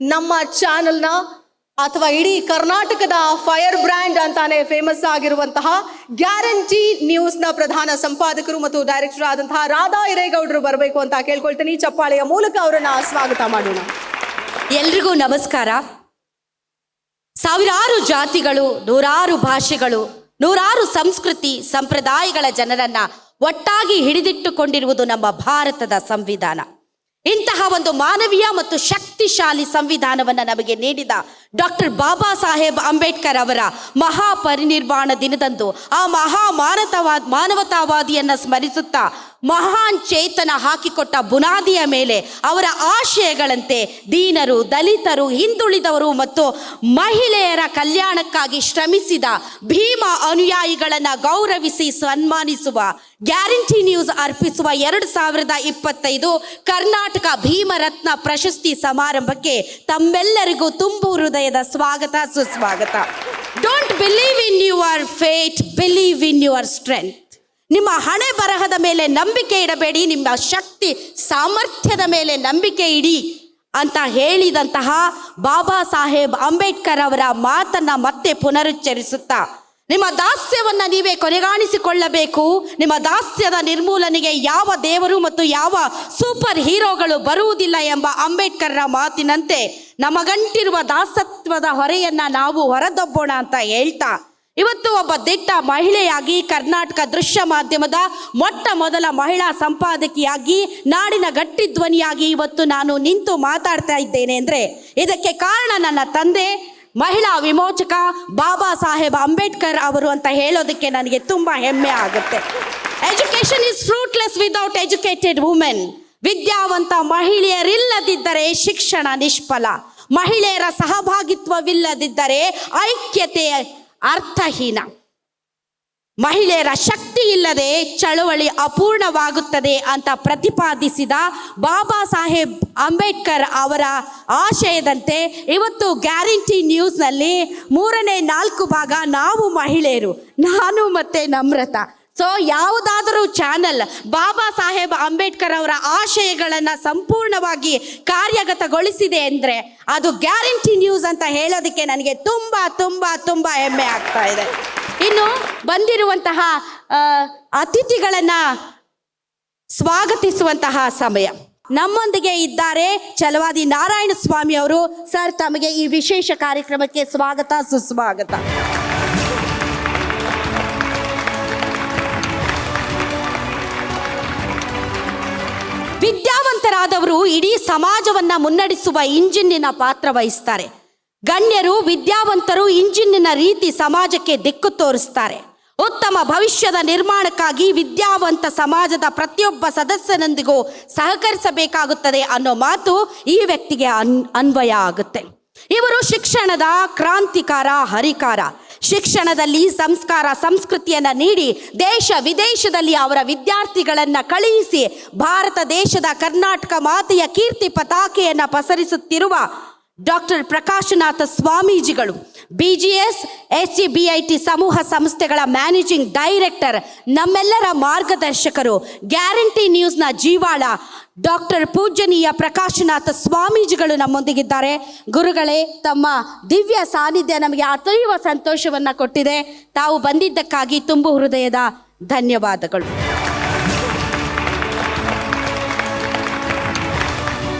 ನಮ್ಮ ಚಾನೆಲ್ನ ಅಥವಾ ಇಡೀ ಕರ್ನಾಟಕದ ಫೈರ್ ಬ್ರ್ಯಾಂಡ್ ಅಂತಾನೆ ಫೇಮಸ್ ಆಗಿರುವಂತಹ ಗ್ಯಾರಂಟಿ ನ್ಯೂಸ್ನ ಪ್ರಧಾನ ಸಂಪಾದಕರು ಮತ್ತು ಡೈರೆಕ್ಟರ್ ಆದಂತಹ ರಾಧಾ ಹಿರೇಗೌಡರು ಬರಬೇಕು ಅಂತ ಕೇಳ್ಕೊಳ್ತೀನಿ. ಚಪ್ಪಾಳೆಯ ಮೂಲಕ ಅವರನ್ನ ಸ್ವಾಗತ ಮಾಡೋಣ. ಎಲ್ರಿಗೂ ನಮಸ್ಕಾರ. ಸಾವಿರಾರು ಜಾತಿಗಳು, ನೂರಾರು ಭಾಷೆಗಳು, ನೂರಾರು ಸಂಸ್ಕೃತಿ, ಸಂಪ್ರದಾಯಗಳ ಜನರನ್ನ ಒಟ್ಟಾಗಿ ಹಿಡಿದಿಟ್ಟುಕೊಂಡಿರುವುದು ನಮ್ಮ ಭಾರತದ ಸಂವಿಧಾನ. ಇಂತಹ ಒಂದು ಮಾನವೀಯ ಮತ್ತು ಶಕ್ತಿಶಾಲಿ ಸಂವಿಧಾನವನ್ನು ನಮಗೆ ನೀಡಿದ ಡಾಕ್ಟರ್ ಬಾಬಾ ಸಾಹೇಬ್ ಅಂಬೇಡ್ಕರ್ ಅವರ ಮಹಾಪರಿನಿರ್ವಾಣ ದಿನದಂದು ಆ ಮಹಾ ಮಾನವತಾವಾದಿಯನ್ನು ಸ್ಮರಿಸುತ್ತಾ ಮಹಾನ್ ಚೇತನ ಹಾಕಿಕೊಟ್ಟ ಬುನಾದಿಯ ಮೇಲೆ ಅವರ ಆಶಯಗಳಂತೆ ದೀನರು, ದಲಿತರು, ಹಿಂದುಳಿದವರು ಮತ್ತು ಮಹಿಳೆಯರ ಕಲ್ಯಾಣಕ್ಕಾಗಿ ಶ್ರಮಿಸಿದ ಭೀಮ ಅನುಯಾಯಿಗಳನ್ನು ಗೌರವಿಸಿ ಸನ್ಮಾನಿಸುವ ಗ್ಯಾರಂಟಿ ನ್ಯೂಸ್ ಅರ್ಪಿಸುವ ಎರಡು ಸಾವಿರದ ಇಪ್ಪತ್ತೈದು ಕರ್ನಾಟಕ ಭೀಮರತ್ನ ಪ್ರಶಸ್ತಿ ಸಮಾರಂಭಕ್ಕೆ ತಮ್ಮೆಲ್ಲರಿಗೂ ತುಂಬು ಹೃದಯದ ಸ್ವಾಗತ, ಸುಸ್ವಾಗತ. Don't believe in your fate believe in your strength ನಿಮ್ಮ ಹಣೆ ಬರಹದ ಮೇಲೆ ನಂಬಿಕೆ ಇಡಬೇಡಿ, ನಿಮ್ಮ ಶಕ್ತಿ ಸಾಮರ್ಥ್ಯದ ಮೇಲೆ ನಂಬಿಕೆ ಇಡಿ ಅಂತ ಹೇಳಿದಂತಹ ಬಾಬಾ ಸಾಹೇಬ್ ಅಂಬೇಡ್ಕರ್ ಅವರ ಮಾತನ್ನ ಮತ್ತೆ ಪುನರುಚ್ಚರಿಸುತ್ತಾ. ನಿಮ್ಮ ದಾಸ್ಯವನ್ನ ನೀವೇ ಕೊನೆಗಾಣಿಸಿಕೊಳ್ಳಬೇಕು. ನಿಮ್ಮ ದಾಸ್ಯದ ನಿರ್ಮೂಲನೆಗೆ ಯಾವ ದೇವರು ಮತ್ತು ಯಾವ ಸೂಪರ್ ಹೀರೋಗಳು ಬರುವುದಿಲ್ಲ ಎಂಬ ಅಂಬೇಡ್ಕರ್ರ ಮಾತಿನಂತೆ ನಮಗಂಟಿರುವ ದಾಸತ್ವದ ಹೊರೆಯನ್ನ ನಾವು ಹೊರದಬ್ಬೋಣ ಅಂತ ಹೇಳ್ತಾ ಇವತ್ತು ಒಬ್ಬ ದಿಟ್ಟ ಮಹಿಳೆಯಾಗಿ ಕರ್ನಾಟಕ ದೃಶ್ಯ ಮಾಧ್ಯಮದ ಮೊಟ್ಟ ಮೊದಲ ಮಹಿಳಾ ಸಂಪಾದಕಿಯಾಗಿ, ನಾಡಿನ ಗಟ್ಟಿ ಧ್ವನಿಯಾಗಿ ಇವತ್ತು ನಾನು ನಿಂತು ಮಾತಾಡ್ತಾ ಇದ್ದೇನೆ ಅಂದ್ರೆ ಇದಕ್ಕೆ ಕಾರಣ ನನ್ನ ತಂದೆ, ಮಹಿಳಾ ವಿಮೋಚಕ ಬಾಬಾ ಸಾಹೇಬ್ ಅಂಬೇಡ್ಕರ್ ಅವರು ಅಂತ ಹೇಳೋದಕ್ಕೆ ನನಗೆ ತುಂಬಾ ಹೆಮ್ಮೆ ಆಗುತ್ತೆ. Education is fruitless without educated women ವಿದ್ಯಾವಂತ ಮಹಿಳೆಯರಿಲ್ಲದಿದ್ದರೆ ಶಿಕ್ಷಣ ನಿಷ್ಫಲ. ಮಹಿಳೆಯರ ಸಹಭಾಗಿತ್ವವಿಲ್ಲದಿದ್ದರೆ ಐಕ್ಯತೆ ಅರ್ಥಹೀನ. ಮಹಿಳೆಯರ ಶಕ್ತಿ ಇಲ್ಲದೆ ಚಳುವಳಿ ಅಪೂರ್ಣವಾಗುತ್ತದೆ ಅಂತ ಪ್ರತಿಪಾದಿಸಿದ ಬಾಬಾ ಸಾಹೇಬ್ ಅಂಬೇಡ್ಕರ್ ಅವರ ಆಶಯದಂತೆ ಇವತ್ತು ಗ್ಯಾರಂಟಿ ನ್ಯೂಸ್ನಲ್ಲಿ ಮೂರನೇ ನಾಲ್ಕು ಭಾಗ ನಾವು ಮಹಿಳೆಯರು, ನಾನು ಮತ್ತೆ ನಮ್ರತ. ಸೊ ಯಾವುದಾದರೂ ಚಾನಲ್ ಬಾಬಾ ಸಾಹೇಬ್ ಅಂಬೇಡ್ಕರ್ ಅವರ ಆಶಯಗಳನ್ನು ಸಂಪೂರ್ಣವಾಗಿ ಕಾರ್ಯಗತಗೊಳಿಸಿದೆ ಅಂದರೆ ಅದು ಗ್ಯಾರಂಟಿ ನ್ಯೂಸ್ ಅಂತ ಹೇಳೋದಕ್ಕೆ ನನಗೆ ತುಂಬ ತುಂಬ ತುಂಬ ಹೆಮ್ಮೆ ಆಗ್ತಾ ಇದೆ. ಇನ್ನು ಬಂದಿರುವಂತಹ ಅತಿಥಿಗಳನ್ನು ಸ್ವಾಗತಿಸುವಂತಹ ಸಮಯ. ನಮ್ಮೊಂದಿಗೆ ಇದ್ದಾರೆ ಚಲವಾದಿ ನಾರಾಯಣ ಸ್ವಾಮಿ ಅವರು. ಸರ್, ತಮಗೆ ಈ ವಿಶೇಷ ಕಾರ್ಯಕ್ರಮಕ್ಕೆ ಸ್ವಾಗತ, ಸುಸ್ವಾಗತ. ವಿದ್ಯಾವಂತರಾದವರು ಇಡೀ ಸಮಾಜವನ್ನ ಮುನ್ನಡೆಸುವ ಇಂಜಿನ್ನಿನ ಪಾತ್ರ ವಹಿಸ್ತಾರೆ. ಗಣ್ಯರು, ವಿದ್ಯಾವಂತರು ಇಂಜಿನ್ನಿನ ರೀತಿ ಸಮಾಜಕ್ಕೆ ದಿಕ್ಕು ತೋರಿಸ್ತಾರೆ. ಉತ್ತಮ ಭವಿಷ್ಯದ ನಿರ್ಮಾಣಕ್ಕಾಗಿ ವಿದ್ಯಾವಂತ ಸಮಾಜದ ಪ್ರತಿಯೊಬ್ಬ ಸದಸ್ಯನೊಂದಿಗೂ ಸಹಕರಿಸಬೇಕಾಗುತ್ತದೆ ಅನ್ನೋ ಮಾತು ಈ ವ್ಯಕ್ತಿಗೆ ಅನ್, ಅನ್ವಯ ಆಗುತ್ತೆ. ಇವರು ಶಿಕ್ಷಣದ ಕ್ರಾಂತಿಕಾರ, ಹರಿಕಾರ. ಶಿಕ್ಷಣದಲ್ಲಿ ಸಂಸ್ಕಾರ, ಸಂಸ್ಕೃತಿಯನ್ನು ನೀಡಿ ದೇಶ ವಿದೇಶದಲ್ಲಿ ಅವರ ವಿದ್ಯಾರ್ಥಿಗಳನ್ನು ಕಳುಹಿಸಿ ಭಾರತ ದೇಶದ ಕರ್ನಾಟಕ ಮಾತೆಯ ಕೀರ್ತಿ ಪತಾಕೆಯನ್ನು ಪಸರಿಸುತ್ತಿರುವ ಡಾಕ್ಟರ್ ಪ್ರಕಾಶನಾಥ ಸ್ವಾಮೀಜಿಗಳು. B G S C B I T ಸಮೂಹ ಸಂಸ್ಥೆಗಳ ಮ್ಯಾನೇಜಿಂಗ್ ಡೈರೆಕ್ಟರ್ ನಮ್ಮೆಲ್ಲರ ಮಾರ್ಗದರ್ಶಕರು ಗ್ಯಾರಂಟಿ ನ್ಯೂಸ್ನ ಜೀವಾಳ ಡಾಕ್ಟರ್ ಪೂಜ್ಯನೀಯ ಪ್ರಕಾಶನಾಥ ಸ್ವಾಮೀಜಿಗಳು ನಮ್ಮೊಂದಿಗಿದ್ದಾರೆ. ಗುರುಗಳೇ, ತಮ್ಮ ದಿವ್ಯ ಸಾನ್ನಿಧ್ಯ ನಮಗೆ ಅತೀವ ಸಂತೋಷವನ್ನು ಕೊಟ್ಟಿದೆ. ತಾವು ಬಂದಿದ್ದಕ್ಕಾಗಿ ತುಂಬು ಹೃದಯದ ಧನ್ಯವಾದಗಳು.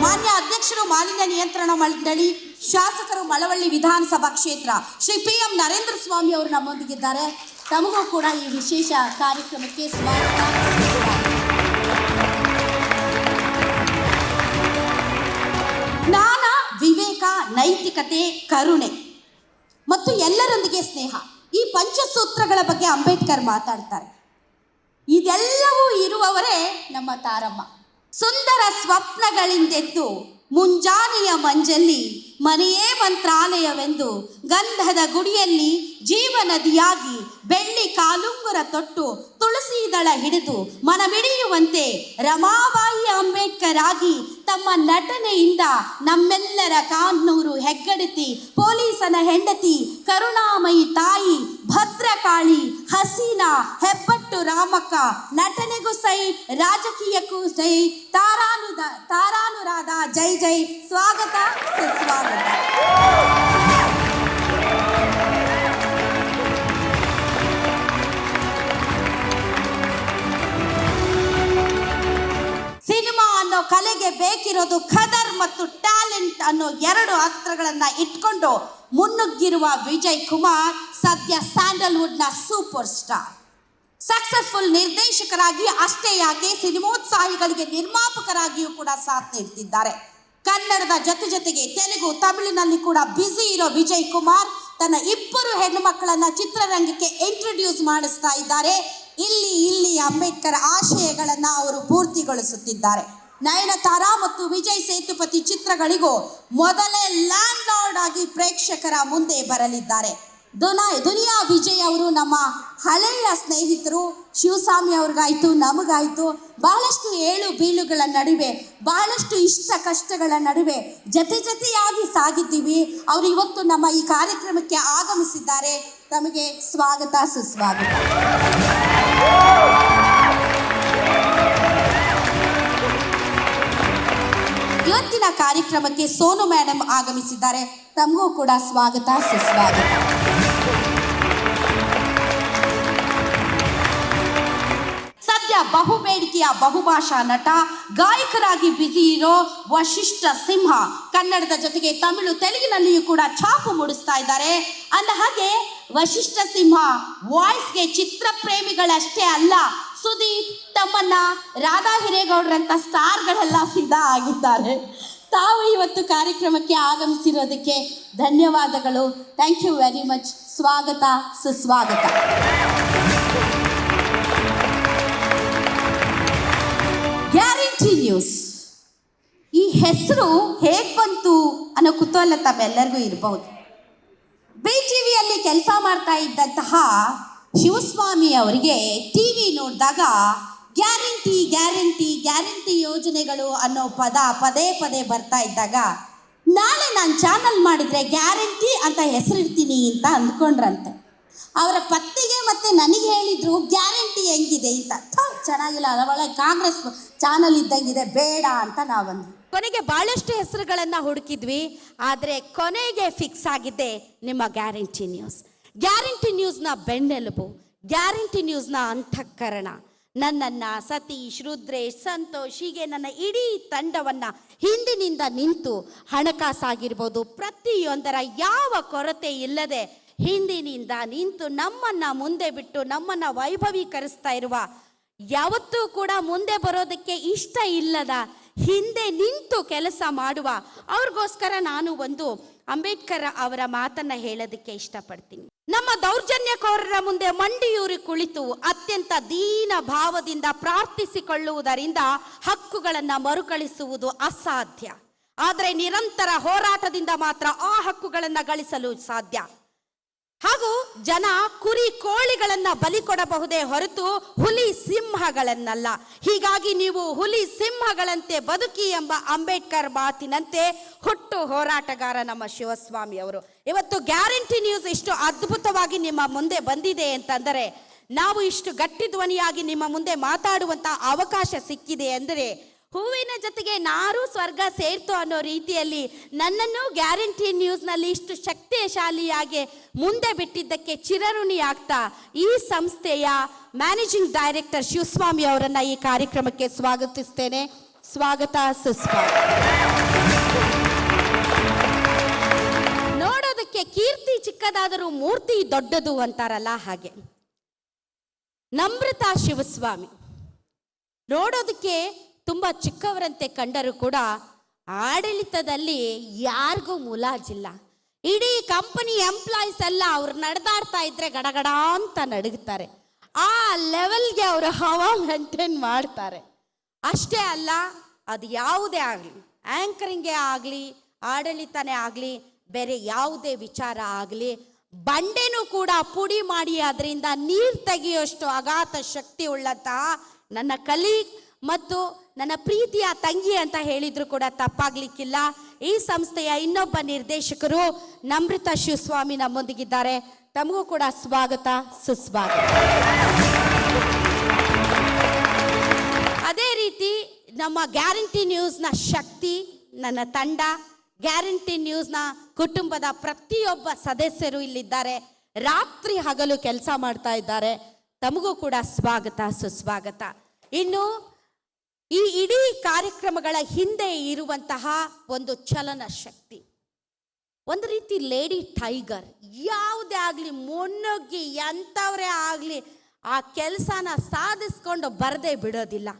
ಮಾನ್ಯ ಅಧ್ಯಕ್ಷರು, ಮಾಲಿನ್ಯ ನಿಯಂತ್ರಣ ಮಂಡಳಿ ಶಾಸಕರು ಮಳವಳ್ಳಿ ವಿಧಾನಸಭಾ ಕ್ಷೇತ್ರ ಶ್ರೀ ಪಿ ಎಂ ನರೇಂದ್ರ ಸ್ವಾಮಿ ಅವರು ನಮ್ಮೊಂದಿಗಿದ್ದಾರೆ. ತಮಗೂ ಕೂಡ ಈ ವಿಶೇಷ ಕಾರ್ಯಕ್ರಮಕ್ಕೆ ಸ್ವಾಗತ. ಜ್ಞಾನ ವಿವೇಕ, ನೈತಿಕತೆ, ಕರುಣೆ ಮತ್ತು ಎಲ್ಲರೊಂದಿಗೆ ಸ್ನೇಹ ಈ ಪಂಚಸೂತ್ರಗಳ ಬಗ್ಗೆ ಅಂಬೇಡ್ಕರ್ ಮಾತಾಡ್ತಾರೆ. ಇದೆಲ್ಲವೂ ಇರುವವರೇ ನಮ್ಮ ತಾರಮ್ಮ. ಸುಂದರ ಸ್ವಪ್ನಗಳಿಂದೆದ್ದು ಮುಂಜಾನೆಯ ಮಂಜಲ್ಲಿ ಮನೆಯೇ ಮಂತ್ರಾಲಯವೆಂದು ಗಂಧದ ಗುಡಿಯಲ್ಲಿ ಜೀವನದಿಯಾಗಿ ಬೆಳ್ಳಿ ಕಾಲುಂಗುರ ತೊಟ್ಟು ತುಳಸಿ ದಳ ಹಿಡಿದು ಮನಮಿಡಿಯುವಂತೆ ರಮಾಬಾಯಿ ಅಂಬೇಡ್ಕರ್ ಆಗಿ ತಮ್ಮ ನಟನೆಯಿಂದ ನಮ್ಮೆಲ್ಲರ ಕಾನ್ನೂರು ಹೆಗ್ಗಡತಿ, ಪೊಲೀಸನ ಹೆಂಡತಿ, ಕರುಣಾಮಯಿ ತಾಯಿ, ಭದ್ರಕಾಳಿ, ಹಸೀನಾ, ಹೆಬ್ಬಟ್ಟು ರಾಮಕ್ಕ ನಟನೆಗೂ ಸೈ, ರಾಜಕೀಯಕ್ಕೂ ಸೈ. ತಾರಾನುದ, ತಾರಾನುರಾಧ, ಜೈ ಜೈ. ಸ್ವಾಗತ, ಸುಸ್ವಾಗತ. ಬೇಕಿರೋದು ಖದರ್ ಮತ್ತು ಟ್ಯಾಲೆಂಟ್ ಅನ್ನೋ ಎರಡು ಅಸ್ತ್ರಗಳನ್ನ ಇಟ್ಕೊಂಡು ಮುನ್ನುಗ್ಗಿರುವ ವಿಜಯ್ ಕುಮಾರ್ ಸದ್ಯ ಸ್ಯಾಂಡಲ್ವುಡ್ನ ಸೂಪರ್ ಸ್ಟಾರ್. ಸಕ್ಸಸ್ಫುಲ್ ನಿರ್ದೇಶಕರಾಗಿ ಅಷ್ಟೇ ಯಾಕೆ ಸಿನಿಮೋತ್ಸಾಹಿಗಳಿಗೆ ನಿರ್ಮಾಪಕರಾಗಿಯೂ ಕೂಡ ಸಾಥ್ ನೀಡ್ತಿದ್ದಾರೆ. ಕನ್ನಡದ ಜೊತೆ ಜೊತೆಗೆ ತೆಲುಗು, ತಮಿಳಿನಲ್ಲಿ ಕೂಡ ಬ್ಯುಸಿ ಇರೋ ವಿಜಯ್ ಕುಮಾರ್ ತನ್ನ ಇಬ್ಬರು ಹೆಣ್ಣು ಮಕ್ಕಳನ್ನ ಚಿತ್ರರಂಗಕ್ಕೆ ಇಂಟ್ರೊಡ್ಯೂಸ್ ಮಾಡಿಸ್ತಾ ಇದ್ದಾರೆ. ಇಲ್ಲಿ ಇಲ್ಲಿ ಅಂಬೇಡ್ಕರ್ ಆಶಯಗಳನ್ನು ಅವರು ಪೂರ್ತಿಗೊಳಿಸುತ್ತಿದ್ದಾರೆ. ನಯನತಾರಾ ಮತ್ತು ವಿಜಯ್ ಸೇತುಪತಿ ಚಿತ್ರಗಳಿಗೂ ಮೊದಲೇ ಲ್ಯಾಂಡ್ ಲಾರ್ಡ್ ಆಗಿ ಪ್ರೇಕ್ಷಕರ ಮುಂದೆ ಬರಲಿದ್ದಾರೆ. ದುನಾ, ದುನಿಯಾ ವಿಜಯ್ ಅವರು ನಮ್ಮ ಹಳೆಯ ಸ್ನೇಹಿತರು. ಶಿವಸ್ವಾಮಿ ಅವ್ರಿಗಾಯ್ತು, ನಮಗಾಯ್ತು. ಬಹಳಷ್ಟು ಏಳು ಬೀಳುಗಳ ನಡುವೆ, ಬಹಳಷ್ಟು ಇಷ್ಟ ಕಷ್ಟಗಳ ನಡುವೆ ಜೊತೆ ಜೊತೆಯಾಗಿ ಸಾಗಿದ್ದೀವಿ. ಅವರು ಇವತ್ತು ನಮ್ಮ ಈ ಕಾರ್ಯಕ್ರಮಕ್ಕೆ ಆಗಮಿಸಿದ್ದಾರೆ. ತಮಗೆ ಸ್ವಾಗತ, ಸುಸ್ವಾಗತ. ಕಾರ್ಯಕ್ರಮಕ್ಕೆ ಸೋನು ಮೇಡಮ್ ಆಗಮಿಸಿದ್ದಾರೆ. ತಮಗೂ ಕೂಡ ಸ್ವಾಗತ, ಸುಸ್ವಾಗತ. ಸದ್ಯ ಬಹುಬೇಡಿಕೆಯ ಬಹುಭಾಷಾ ನಟ, ಗಾಯಕರಾಗಿ ಬ್ಯುಸಿ ಇರೋ ವಶಿಷ್ಠ ಸಿಂಹ ಕನ್ನಡದ ಜೊತೆಗೆ ತಮಿಳು, ತೆಲುಗಿನಲ್ಲಿಯೂ ಕೂಡ ಛಾಪು ಮೂಡಿಸ್ತಾ ಇದ್ದಾರೆ. ಅಂದ ಹಾಗೆ ವಶಿಷ್ಠ ಸಿಂಹ ವಾಯ್ಸ್ಗೆ ಚಿತ್ರ ಪ್ರೇಮಿಗಳಷ್ಟೇ ಅಲ್ಲ, ಸುದೀಪ್ ತಮ್ಮನ್ನ ರಾಧಾ ಹಿರೇಗೌಡರಂತ ಸ್ಟಾರ್ಗಳೆಲ್ಲ ಫಿದಾ ಆಗಿದ್ದಾರೆ. ತಾವು ಇವತ್ತು ಕಾರ್ಯಕ್ರಮಕ್ಕೆ ಆಗಮಿಸಿರೋದಕ್ಕೆ ಧನ್ಯವಾದಗಳು. ಥ್ಯಾಂಕ್ ಯು ವೆರಿ ಮಚ್ ಸ್ವಾಗತ, ಸುಸ್ವಾಗತ. ಗ್ಯಾರಂಟಿ ನ್ಯೂಸ್ ಈ ಹೆಸರು ಹೇಗೆ ಬಂತು ಅನ್ನೋ ಕುತೂಹಲ ತಮ್ಮೆಲ್ಲರಿಗೂ ಇರಬಹುದು ಬಿ ಟಿ ವಿಯಲ್ಲಿ ಕೆಲಸ ಮಾಡ್ತಾ ಇದ್ದಂತಹ ಶಿವಸ್ವಾಮಿ ಅವರಿಗೆ ಟಿ ವಿ ನೋಡಿದಾಗ ಗ್ಯಾರಂಟಿ ಗ್ಯಾರಂಟಿ ಗ್ಯಾರಂಟಿ ಯೋಜನೆಗಳು ಅನ್ನೋ ಪದ ಪದೇ ಪದೇ ಬರ್ತಾ ಇದ್ದಾಗ, ನಾಳೆ ನಾನು ಚಾನಲ್ ಮಾಡಿದರೆ ಗ್ಯಾರಂಟಿ ಅಂತ ಹೆಸರಿಡ್ತೀನಿ ಅಂತ ಅಂದ್ಕೊಂಡ್ರಂತೆ. ಅವರ ಪತ್ನಿಗೆ ಮತ್ತೆ ನನಗೆ ಹೇಳಿದ್ರು, ಗ್ಯಾರಂಟಿ ಹೆಂಗಿದೆ? ಅಂತ. ಚೆನ್ನಾಗಿಲ್ಲ ಅದರೊಳಗೆ ಕಾಂಗ್ರೆಸ್ ಚಾನಲ್ ಇದ್ದಂಗಿದೆ, ಬೇಡ ಅಂತ ನಾವಂದ್ವಿ. ಕೊನೆಗೆ ಬಹಳಷ್ಟು ಹೆಸರುಗಳನ್ನು ಹುಡುಕಿದ್ವಿ, ಆದರೆ ಕೊನೆಗೆ ಫಿಕ್ಸ್ ಆಗಿದ್ದೆ ನಿಮ್ಮ ಗ್ಯಾರಂಟಿ ನ್ಯೂಸ್. ಗ್ಯಾರಂಟಿ ನ್ಯೂಸ್ನ ಬೆನ್ನೆಲುಬು, ಗ್ಯಾರಂಟಿ ನ್ಯೂಸ್ನ ಅಂತಃಕರಣ ನನ್ನನ್ನ ಸತೀಶ್ ರುದ್ರೇಶ್ ಸಂತೋಷ್ ಹೀಗೆ ನನ್ನ ಇಡೀ ತಂಡವನ್ನ ಹಿಂದಿನಿಂದ ನಿಂತು ಹಣಕಾಸಾಗಿರ್ಬೋದು, ಪ್ರತಿಯೊಂದರ ಯಾವ ಕೊರತೆ ಇಲ್ಲದೆ ಹಿಂದಿನಿಂದ ನಿಂತು ನಮ್ಮನ್ನ ಮುಂದೆ ಬಿಟ್ಟು ನಮ್ಮನ್ನ ವೈಭವೀಕರಿಸ್ತಾ ಇರುವ ಯಾವತ್ತೂ ಕೂಡ ಮುಂದೆ ಬರೋದಕ್ಕೆ ಇಷ್ಟ ಇಲ್ಲದ, ಹಿಂದೆ ನಿಂತು ಕೆಲಸ ಮಾಡುವ, ಅವ್ರಿಗೋಸ್ಕರ ನಾನು ಒಂದು ಅಂಬೇಡ್ಕರ್ ಅವರ ಮಾತನ್ನ ಹೇಳೋದಕ್ಕೆ ಇಷ್ಟಪಡ್ತೀನಿ. ನಮ್ಮ ದೌರ್ಜನ್ಯಕೋರರ ಮುಂದೆ ಮಂಡಿಯೂರಿ ಕುಳಿತು ಅತ್ಯಂತ ದೀನ ಭಾವದಿಂದ ಪ್ರಾರ್ಥಿಸಿಕೊಳ್ಳುವುದರಿಂದ ಹಕ್ಕುಗಳನ್ನು ಮರುಕಳಿಸುವುದು ಅಸಾಧ್ಯ. ಆದರೆ ನಿರಂತರ ಹೋರಾಟದಿಂದ ಮಾತ್ರ ಆ ಹಕ್ಕುಗಳನ್ನು ಗಳಿಸಲು ಸಾಧ್ಯ. ಹಾಗೂ ಜನ ಕುರಿ ಕೋಳಿಗಳನ್ನ ಬಲಿ ಕೊಡಬಹುದೇ ಹೊರತು ಹುಲಿ ಸಿಂಹಗಳನ್ನಲ್ಲ. ಹೀಗಾಗಿ ನೀವು ಹುಲಿ ಸಿಂಹಗಳಂತೆ ಬದುಕಿ ಎಂಬ ಅಂಬೇಡ್ಕರ್ ಮಾತಿನಂತೆ ಹುಟ್ಟು ಹೋರಾಟಗಾರ ನಮ್ಮ ಶಿವಸ್ವಾಮಿ ಅವರು. ಇವತ್ತು ಗ್ಯಾರಂಟಿ ನ್ಯೂಸ್ ಇಷ್ಟು ಅದ್ಭುತವಾಗಿ ನಿಮ್ಮ ಮುಂದೆ ಬಂದಿದೆ ಅಂತಂದರೆ, ನಾವು ಇಷ್ಟು ಗಟ್ಟಿ ಧ್ವನಿಯಾಗಿ ನಿಮ್ಮ ಮುಂದೆ ಮಾತಾಡುವಂತ ಅವಕಾಶ ಸಿಕ್ಕಿದೆ ಅಂದರೆ, ಹೂವಿನ ಜೊತೆಗೆ ನಾರು ಸ್ವರ್ಗ ಸೇರ್ತು ಅನ್ನೋ ರೀತಿಯಲ್ಲಿ ನನ್ನನ್ನು ಗ್ಯಾರಂಟಿ ನ್ಯೂಸ್ನಲ್ಲಿ ಇಷ್ಟು ಶಕ್ತಿಶಾಲಿಯಾಗಿ ಮುಂದೆ ಬಿಟ್ಟಿದ್ದಕ್ಕೆ ಚಿರಋಣಿ ಆಗ್ತಾ ಈ ಸಂಸ್ಥೆಯ ಮ್ಯಾನೇಜಿಂಗ್ ಡೈರೆಕ್ಟರ್ ಶಿವಸ್ವಾಮಿ ಅವರನ್ನ ಈ ಕಾರ್ಯಕ್ರಮಕ್ಕೆ ಸ್ವಾಗತಿಸ್ತೇನೆ. ಸ್ವಾಗತ, ಸುಸ್ವಾಗತ. ನೋಡೋದಕ್ಕೆ ಕೀರ್ತಿ ಚಿಕ್ಕದಾದರೂ ಮೂರ್ತಿ ದೊಡ್ಡದು ಅಂತಾರಲ್ಲ ಹಾಗೆ. ನಮ್ರತಾ ಶಿವಸ್ವಾಮಿ. ನೋಡೋದಕ್ಕೆ ತುಂಬ ಚಿಕ್ಕವರಂತೆ ಕಂಡರೂ ಕೂಡ ಆಡಳಿತದಲ್ಲಿ ಯಾರಿಗೂ ಮುಲಾಜಿಲ್ಲ. ಇಡೀ ಕಂಪನಿ ಎಂಪ್ಲಾಯೀಸ್ ಎಲ್ಲ ಅವ್ರು ನಡೆದಾಡ್ತಾ ಇದ್ರೆ ಗಡಗಡ ಅಂತ ನಡುಗ್ತಾರೆ. ಆ ಲೆವೆಲ್ಗೆ ಅವರು ಹವಾ ಮೇಂಟೈನ್ ಮಾಡ್ತಾರೆ. ಅಷ್ಟೇ ಅಲ್ಲ, ಅದು ಯಾವುದೇ ಆಗಲಿ ಆ್ಯಂಕರಿಂಗೇ ಆಗಲಿ, ಆಡಳಿತನೇ ಆಗಲಿ ಬೇರೆ ಯಾವುದೇ ವಿಚಾರ ಆಗಲಿ, ಬಂಡೆನೂ ಕೂಡ ಪುಡಿ ಮಾಡಿ ಅದರಿಂದ ನೀರು ತೆಗೆಯುವಷ್ಟು ಅಗಾಧ ಶಕ್ತಿ ಉಳ್ಳಂತಹ ನನ್ನ ಕಲಿ ಮತ್ತು ನನ್ನ ಪ್ರೀತಿಯ ತಂಗಿ ಅಂತ ಹೇಳಿದ್ರು ಕೂಡ ತಪ್ಪಾಗ್ಲಿಕ್ಕಿಲ್ಲ. ಈ ಸಂಸ್ಥೆಯ ಇನ್ನೊಬ್ಬ ನಿರ್ದೇಶಕರು ನಮೃತ ಶಿವಸ್ವಾಮಿ ನಮ್ಮೊಂದಿಗಿದ್ದಾರೆ. ತಮಗೂ ಕೂಡ ಸ್ವಾಗತ, ಸುಸ್ವಾಗತ. ಅದೇ ರೀತಿ ನಮ್ಮ ಗ್ಯಾರಂಟಿ ನ್ಯೂಸ್ನ ಶಕ್ತಿ, ನನ್ನ ತಂಡ ಗ್ಯಾರಂಟಿ ನ್ಯೂಸ್ನ ಕುಟುಂಬದ ಪ್ರತಿಯೊಬ್ಬ ಸದಸ್ಯರು ಇಲ್ಲಿದ್ದಾರೆ. ರಾತ್ರಿ ಹಗಲು ಕೆಲಸ ಮಾಡ್ತಾ ಇದ್ದಾರೆ. ತಮಗೂ ಕೂಡ ಸ್ವಾಗತ, ಸುಸ್ವಾಗತ. ಇನ್ನು ಈ ಇಡೀ ಕಾರ್ಯಕ್ರಮಗಳ ಹಿಂದೆ ಇರುವಂತಹ ಒಂದು ಚಲನ ಶಕ್ತಿ. ಒಂದು ರೀತಿ ಲೇಡಿ ಟೈಗರ್, ಯಾವುದೇ ಆಗಲಿ ಮುನ್ನುಗ್ಗಿ ಎಂಥವರೇ ಆಗಲಿ ಆ ಕೆಲಸನ ಸಾಧಿಸ್ಕೊಂಡು ಬರದೇ ಬಿಡೋದಿಲ್ಲ.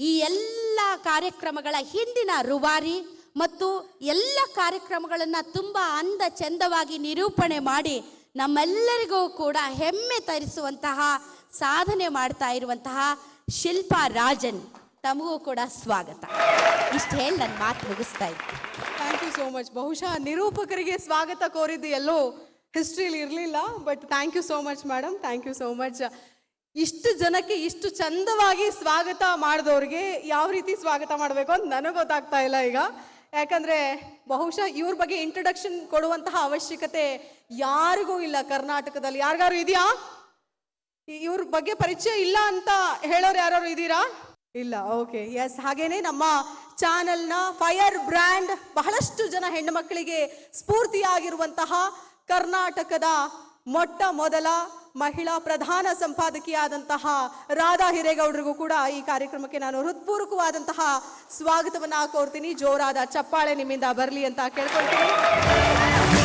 ಈ ಎಲ್ಲ ಕಾರ್ಯಕ್ರಮಗಳ ಹಿಂದಿನ ರುವಾರಿ ಮತ್ತು ಎಲ್ಲ ಕಾರ್ಯಕ್ರಮಗಳನ್ನು ತುಂಬ ಅಂದ ಚಂದವಾಗಿ ನಿರೂಪಣೆ ಮಾಡಿ ನಮ್ಮೆಲ್ಲರಿಗೂ ಕೂಡ ಹೆಮ್ಮೆ ತರಿಸುವಂತಹ, ಸಾಧನೆ ಮಾಡ್ತಾ ಇರುವಂತಹ ಶಿಲ್ಪಾ ರಾಜನ್, ತಮಗೂ ಕೂಡ ಸ್ವಾಗತ. ಇಷ್ಟು ಹೇಳಿ ನನ್ನ ಮಾತು ಮುಗಿಸ್ತಾ ಇದ್ದೀನಿ. ಥ್ಯಾಂಕ್ ಯು ಸೋ ಮಚ್ ಬಹುಶಃ ನಿರೂಪಕರಿಗೆ ಸ್ವಾಗತ ಕೋರಿದ್ದು ಎಲ್ಲೋ ಹಿಸ್ಟ್ರಿಲಿ ಇರಲಿಲ್ಲ but thank you so much madam thank you so much ಇಷ್ಟು ಜನಕ್ಕೆ ಇಷ್ಟು ಚಂದವಾಗಿ ಸ್ವಾಗತ ಮಾಡಿದವ್ರಿಗೆ ಯಾವ ರೀತಿ ಸ್ವಾಗತ ಮಾಡಬೇಕು ಅಂತ ನನಗೆ ಗೊತ್ತಾಗ್ತಾ ಇಲ್ಲ ಈಗ. ಯಾಕಂದ್ರೆ ಬಹುಶಃ ಇವ್ರ ಬಗ್ಗೆ ಇಂಟ್ರಡಕ್ಷನ್ ಕೊಡುವಂತಹ ಅವಶ್ಯಕತೆ ಯಾರಿಗೂ ಇಲ್ಲ ಕರ್ನಾಟಕದಲ್ಲಿ. ಯಾರಿಗಾರು ಇದೆಯಾ? ಇವ್ರ ಬಗ್ಗೆ ಪರಿಚಯ ಇಲ್ಲ ಅಂತ ಹೇಳೋರು ಯಾರು ಇದ್ದೀರಾ? ಇಲ್ಲ ಓಕೆ ಎಸ್ ಹಾಗೇನೆ ನಮ್ಮ ಚಾನೆಲ್ನ ಫೈರ್ ಬ್ರ್ಯಾಂಡ್ ಬಹಳಷ್ಟು ಜನ ಹೆಣ್ಣು ಮಕ್ಕಳಿಗೆ ಸ್ಫೂರ್ತಿಯಾಗಿರುವಂತಹ ಕರ್ನಾಟಕದ ಮೊಟ್ಟ ಮೊದಲ ಮಹಿಳಾ ಪ್ರಧಾನ ಸಂಪಾದಕಿಯಾದಂತಹ ರಾಧಾ ಹಿರೇಗೌಡರಿಗೂ ಕೂಡ ಈ ಕಾರ್ಯಕ್ರಮಕ್ಕೆ ನಾನು ಹೃತ್ಪೂರ್ವಕವಾದಂತಹ ಸ್ವಾಗತವನ್ನು ಕೋರ್ತೀನಿ. ಜೋರಾದ ಚಪ್ಪಾಳೆ ನಿಮ್ಮಿಂದ ಬರಲಿ ಅಂತ ಕೇಳ್ಕೊಳ್ತೀನಿ.